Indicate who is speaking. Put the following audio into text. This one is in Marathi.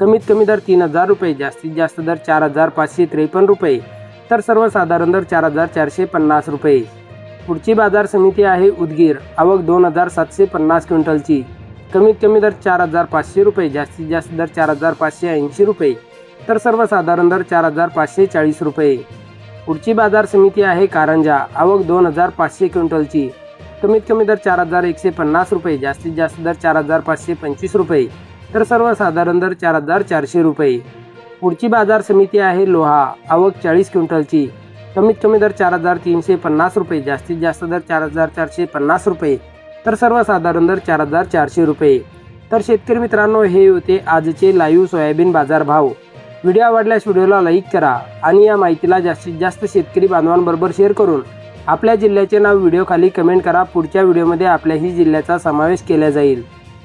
Speaker 1: कमीत कमी दर तीन हजार रुपये जास्तीत जास्त दर चार हजार पाचशे त्रेपन्न रुपये तर सर्वसाधारण दर चार हजार चारशे पन्नास रुपये. पुढची बाजार समिती आहे उदगीर आवक दोन हजार सातशे पन्नास क्विंटलची. कमीत कमी दर चार हजार पाचशे रुपये जास्तीत जास्त दर चार हजार पाचशे ऐंशी रुपये तर सर्वसाधारण दर चार हजार पाचशे चाळीस रुपये. पुढची बाजार समिती आहे कारंजा आवक दोन हजार पाचशे क्विंटलची. कमीत कमी दर चार हजार एकशे पन्नास रुपये जास्तीत जास्त दर चार हजार पाचशे पंचवीस रुपये तर सर्वसाधारण दर चार हजार चारशे रुपये. पुढची बाजार समिती आहे लोहा. आवक चाळीस क्विंटलची. कमीत कमी दर चार हजार तीनशे पन्नास रुपये. जास्तीत जास्त दर चार हजार चारशे पन्नास रुपये. तर सर्वसाधारण दर चार हजार चारशे रुपये. तर शेतकरी मित्रांनो हे होते आजचे लाईव्ह सोयाबीन बाजार भाव व्हिडिओ आवडल्यास व्हिडिओला लाईक करा आणि या माहितीला जास्तीत जास्त शेतकरी बांधवांबरोबर शेअर करून आपल्या जिल्ह्याचे नाव व्हिडिओ खाली कमेंट करा. पुढच्या व्हिडिओमध्ये आपल्याही जिल्ह्याचा समावेश केला जाईल.